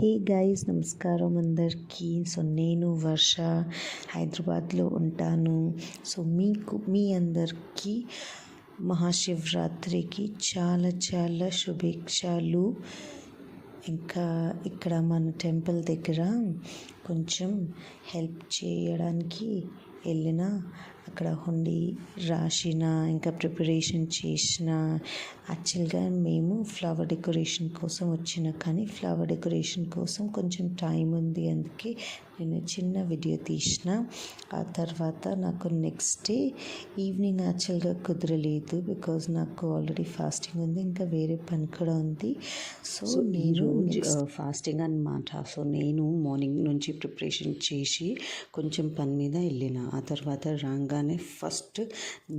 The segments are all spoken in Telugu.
హే గైస్ నమస్కారం అందరికీ. సో నేను వర్ష హైదరాబాద్లో ఉంటాను. సో మీకు మీ అందరికీ మహాశివరాత్రికి చాలా చాలా శుభేచ్ఛలు. ఇంకా ఇక్కడ మన టెంపుల్ దగ్గర కొంచెం హెల్ప్ చేయడానికి వెళ్ళిన అక్కడ హుండీ రాసిన ఇంకా ప్రిపరేషన్ చేసిన యాక్చువల్గా మేము ఫ్లవర్ డెకరేషన్ కోసం వచ్చిన కానీ ఫ్లవర్ డెకరేషన్ కోసం కొంచెం టైం ఉంది అందుకే నేను చిన్న వీడియో తీసిన. ఆ తర్వాత నాకు నెక్స్ట్ డే ఈవినింగ్ యాక్చువల్గా కుదరలేదు బికాజ్ నాకు ఆల్రెడీ ఫాస్టింగ్ ఉంది ఇంకా వేరే పని కూడా ఉంది. సో నేను ఫాస్టింగ్ అనమాట సో నేను మార్నింగ్ నుంచి ప్రిపరేషన్ చేసి కొంచెం పని మీద వెళ్ళిన. ఆ తర్వాత రాగానే ఫస్ట్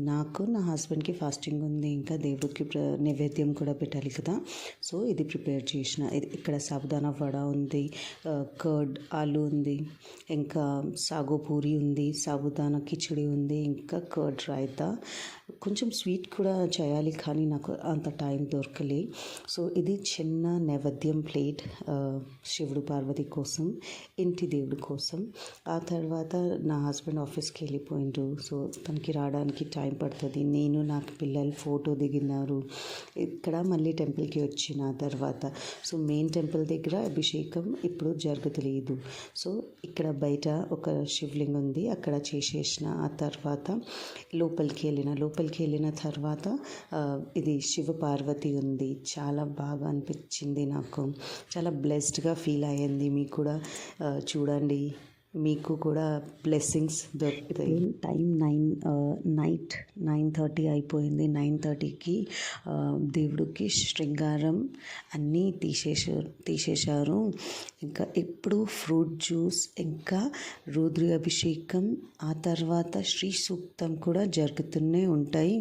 నాకు నా హస్బెండ్కి ఫాస్టింగ్ ఉంది ఇంకా దేవుడికి ప్ర నైవేద్యం కూడా పెట్టాలి కదా. సో ఇది ప్రిపేర్ చేసిన. ఇది ఇక్కడ సాబుదానా వడ ఉంది కర్డ్ ఆలు ఉంది ఇంకా సాగో పూరి ఉంది సాబుదానా కిచిడి ఉంది ఇంకా కర్డ్ రాయితా. కొంచెం స్వీట్ కూడా చేయాలి కానీ నాకు అంత టైం దొరకలే. సో ఇది చిన్న నైవేద్యం ప్లేట్ శివుడు పార్వతి కోసం ఇంటి దేవుడి కోసం. ఆ తర్వాత నా హస్బెండ్ ఆఫీస్కి వెళ్ళిపోయిండు. సో తనకి రావడానికి టైం పడుతుంది. నేను నాకు పిల్లలు ఫోటో దిగినారు. ఇక్కడ మళ్ళీ టెంపుల్కి వచ్చిన తర్వాత సో మెయిన్ టెంపుల్ దగ్గర అభిషేకం ఇప్పుడు జరగలేదు సో ఇక్కడ బయట ఒక శివలింగ్ ఉంది. అక్కడ చేసేసిన ఆ తర్వాత లోపలికి వెళ్ళిన లోపలికి వెళ్ళిన తర్వాత ఇది శివ పార్వతి ఉంది. చాలా బాగా అనిపించింది నాకు. చాలా బ్లెస్డ్గా ఫీల్ అయ్యింది. మీకు కూడా చూడండి. మీకు కూడా బ్లెస్సింగ్స్ దొరుకుతాయి. Time nine night nine thirty అయిపోయింది. నైన్ థర్టీకి uh, దేవుడికి శృంగారం అన్నీ తీసేసారు తీసేశారు. ఇంకా ఎప్పుడు ఫ్రూట్ జ్యూస్ ఇంకా రుద్రి అభిషేకం ఆ తర్వాత శ్రీ సూక్తం కూడా జరుగుతూనే ఉంటాయి.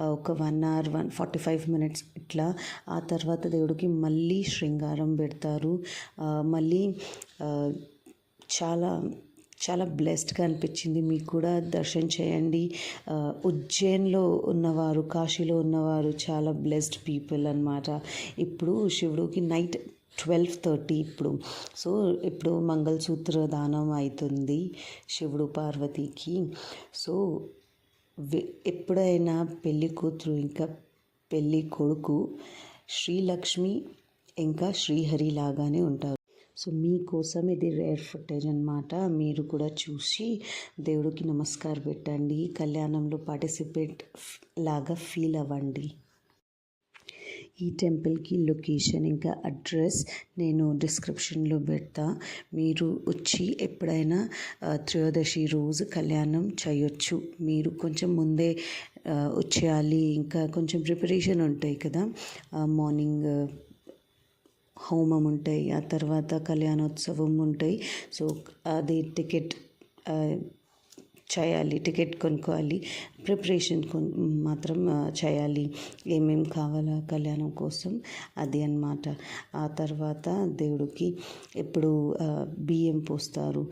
ఒక one hour one forty five minutes ఇట్లా. ఆ తర్వాత దేవుడికి మళ్ళీ శృంగారం పెడతారు. మళ్ళీ చాలా చాలా బ్లెస్డ్గా అనిపించింది. మీకు కూడా దర్శనం చేయండి. ఉజ్జయిన్లో ఉన్నవారు కాశీలో ఉన్నవారు చాలా బ్లెస్డ్ పీపుల్ అనమాట ఇప్పుడు శివుడికి నైట్ ట్వెల్వ్ థర్టీ ఇప్పుడు. సో ఇప్పుడు మంగళసూత్ర దానం అవుతుంది శివుడు పార్వతికి. సో ఎప్పుడైనా పెళ్ళి కూతురు ఇంకా పెళ్ళి కొడుకు శ్రీలక్ష్మి ఇంకా శ్రీహరి లాగానే ఉంటారు. సో మీకోసం ఇది రేర్ ఫుటేజ్ అనమాట మీరు కూడా చూసి దేవుడికి నమస్కారం పెట్టండి. కళ్యాణంలో పార్టిసిపేట్ లాగా ఫీల్ అవ్వండి. ఈ టెంపుల్కి లొకేషన్ ఇంకా అడ్రస్ నేను డిస్క్రిప్షన్లో పెడతా. మీరు వచ్చి ఎప్పుడైనా త్రయోదశి రోజు కళ్యాణం చేయొచ్చు. మీరు కొంచెం ముందే వచ్చేయాలి. ఇంకా కొంచెం ప్రిపరేషన్ ఉంటాయి కదా. మార్నింగ్ హోమం ఉంటాయి ఆ తర్వాత కళ్యాణోత్సవం ఉంటాయి. సో అది టికెట్ చేయాలి టికెట్ కొనుక్కోవాలి ప్రిపరేషన్ మాత్రం చేయాలి. ఏమేమి కావాలా కళ్యాణం కోసం అది అనమాట ఆ తర్వాత దేవుడికి ఎప్పుడు బియ్యం పోస్తారు.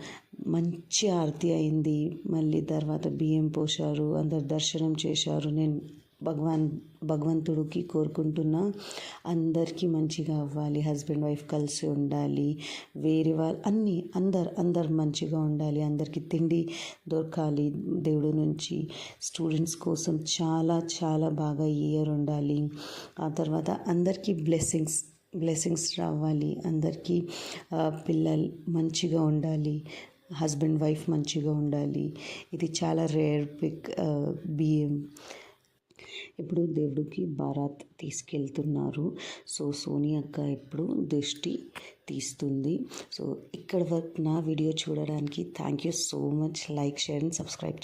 మంచి ఆరతి అయింది. మళ్ళీ తర్వాత బియ్యం పోసారు అందరు దర్శనం చేశారు. నేను భగవాన్ భగవంతుడికి కోరుకుంటున్నా అందరికీ మంచిగా అవ్వాలి. హస్బెండ్ వైఫ్ కలిసి ఉండాలి. వేరే వాళ్ళు అన్నీ అందరు అందరు మంచిగా ఉండాలి. అందరికీ తిండి దొరకాలి. దేవుడి నుంచి స్టూడెంట్స్ కోసం చాలా చాలా బాగా ఇయర్ ఉండాలి. ఆ తర్వాత అందరికీ బ్లెస్సింగ్స్ బ్లెస్సింగ్స్ రావాలి. అందరికీ పిల్లలు మంచిగా ఉండాలి. హస్బెండ్ వైఫ్ మంచిగా ఉండాలి. ఇది చాలా రేర్ పిక్ బియ్యం ఇప్పుడు దేవుడికి బారాత్ తీసుకెళ్తున్నారు. సో సోని అక్క ఇప్పుడు దృష్టి తీస్తుంది. సో ఇక్కడ వరకు నా వీడియో చూడడానికి thank you so much like share and subscribe